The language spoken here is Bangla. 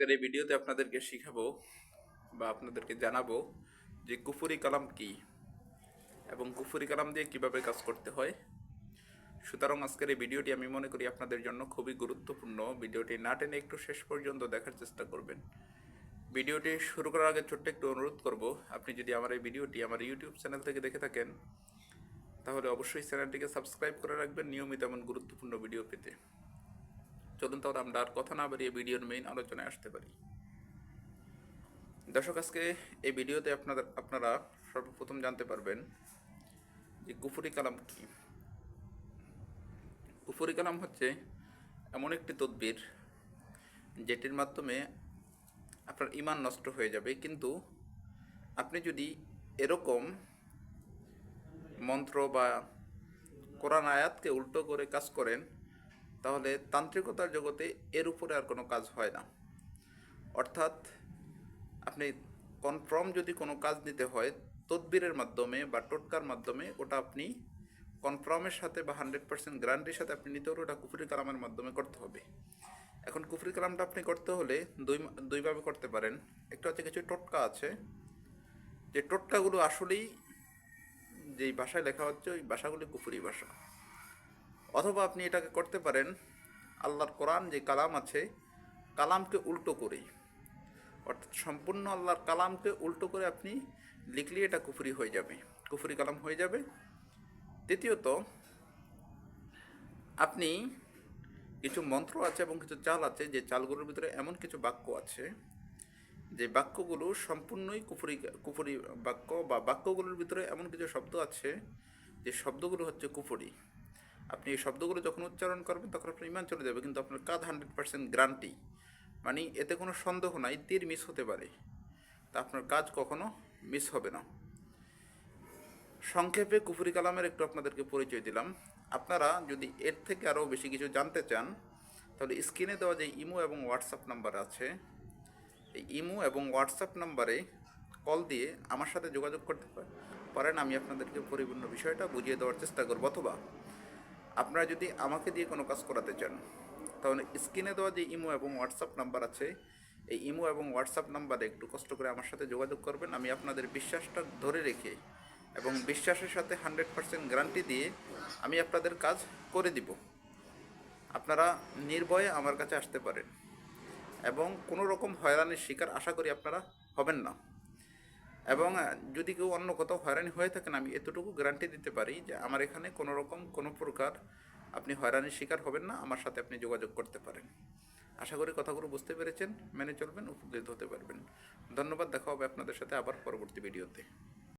আজকের এই ভিডিওতে আপনাদেরকে শিখাবো বা আপনাদেরকে জানাব যে কুফুরি কালাম কি এবং কুফুরি কালাম দিয়ে কীভাবে কাজ করতে হয়। সুতরাং আজকের এই ভিডিওটি আমি মনে করি আপনাদের জন্য খুবই গুরুত্বপূর্ণ। ভিডিওটি না টেনে একটু শেষ পর্যন্ত দেখার চেষ্টা করবেন। ভিডিওটি শুরু করার আগে ছোট্ট একটু অনুরোধ করব, আপনি যদি আমার এই ভিডিওটি আমার ইউটিউব চ্যানেল থেকে দেখে থাকেন, তাহলে অবশ্যই চ্যানেলটিকে সাবস্ক্রাইব করে রাখবেন নিয়মিত এমন গুরুত্বপূর্ণ ভিডিও পেতে। চলুন তাহলে আমরা আর কথা না বাড়িয়ে ভিডিওর মেইন আলোচনায় আসতে পারি। দর্শক, আজকে এই ভিডিওতে আপনাদের আপনারা সর্বপ্রথম জানতে পারবেন যে কুফুরি কালাম কি। কুফুরি কালাম হচ্ছে এমন একটি তদবির যেটির মাধ্যমে আপনার ইমান নষ্ট হয়ে যাবে। কিন্তু আপনি যদি এরকম মন্ত্র বা কোরআন আয়াতকে উল্টো করে কাজ করেন তাহলে তান্ত্রিকতার জগতে এর উপরে আর কোনো কাজ হয় না। অর্থাৎ আপনি কনফার্ম যদি কোনো কাজ নিতে হয়, তদবিরের মাধ্যমে বা টোটকার মাধ্যমে ওটা আপনি কনফার্মের সাথে বা হান্ড্রেড পার্সেন্ট গ্যারান্টির সাথে আপনি নিতে হলে ওটা কুফরি কালামের মাধ্যমে করতে হবে। এখন কুফরি কালামটা আপনি করতে হলে দুই দুইভাবে করতে পারেন। একটা হচ্ছে কিছু টোটকা আছে। যে টোটকাগুলো আসলেই যেই ভাষায় লেখা হচ্ছে, ওই ভাষাগুলি কুফুরি ভাষা। অথবা আপনি এটাকে করতে পারেন, আল্লাহর কোরআন যে কালাম আছে, কালামকে উল্টো করেই। অর্থাৎ সম্পূর্ণ আল্লাহর কালামকে উল্টো করে আপনি লিখলে এটা কুফুরি হয়ে যাবে, কুফুরি কালাম হয়ে যাবে। দ্বিতীয়ত, আপনি কিছু মন্ত্র আছে এবং কিছু চাল আছে, যে চালগুলোর ভিতরে এমন কিছু বাক্য আছে, যে বাক্যগুলো সম্পূর্ণই কুফুরি কুফুরি বাক্য বা বাক্যগুলোর ভিতরে এমন কিছু শব্দ আছে, যে শব্দগুলো হচ্ছে কুফুরি। আপনি এই শব্দগুলো যখন উচ্চারণ করবেন, তখন আপনার ইমান চলে যাবে, কিন্তু আপনার কাজ হান্ড্রেড পার্সেন্ট গ্রান্টি মানে এতে কোনো সন্দেহ নাই, তীর মিস হতে পারে। তা আপনার কাজ কখনো মিস হবে না। সংক্ষেপে কুফুরি কালামের একটু আপনাদেরকে পরিচয় দিলাম। আপনারা যদি এর থেকে আরও বেশি কিছু জানতে চান, তাহলে স্ক্রিনে দেওয়া যে ইমো এবং হোয়াটসঅ্যাপ নাম্বার আছে, এই ইমো এবং হোয়াটসঅ্যাপ নাম্বারে কল দিয়ে আমার সাথে যোগাযোগ করতে পারেন, আমি আপনাদেরকে পরিপূর্ণ বিষয়টা বুঝিয়ে দেওয়ার চেষ্টা করব, অথবা আপনারা যদি আমাকে দিয়ে কোনো কাজ করাতে চান, তাহলে স্ক্রিনে দেওয়া যে ইমো এবং হোয়াটসঅ্যাপ নাম্বার আছে, এই ইমো এবং হোয়াটসঅ্যাপ নাম্বারে একটু কষ্ট করে আমার সাথে যোগাযোগ করবেন। আমি আপনাদের বিশ্বাসটা ধরে রেখে এবং বিশ্বাসের সাথে হান্ড্রেড পার্সেন্ট গ্যারান্টি দিয়ে আমি আপনাদের কাজ করে দিব। আপনারা নির্ভয়ে আমার কাছে আসতে পারেন এবং কোনো রকম হয়রানির শিকার আশা করি আপনারা হবেন না। এবং যদি কেউ অন্য কোথাও হয়রানি হয়ে থাকেন, আমি এতটুকু গ্যারান্টি দিতে পারি যে আমার এখানে কোনো রকম, কোনো প্রকার আপনি হয়রানির শিকার হবেন না, আমার সাথে আপনি যোগাযোগ করতে পারেন। আশা করি কথাগুলো বুঝতে পেরেছেন, মেনে চলবেন, উপকৃত হতে পারবেন। ধন্যবাদ, দেখা হবে আপনাদের সাথে আবার পরবর্তী ভিডিওতে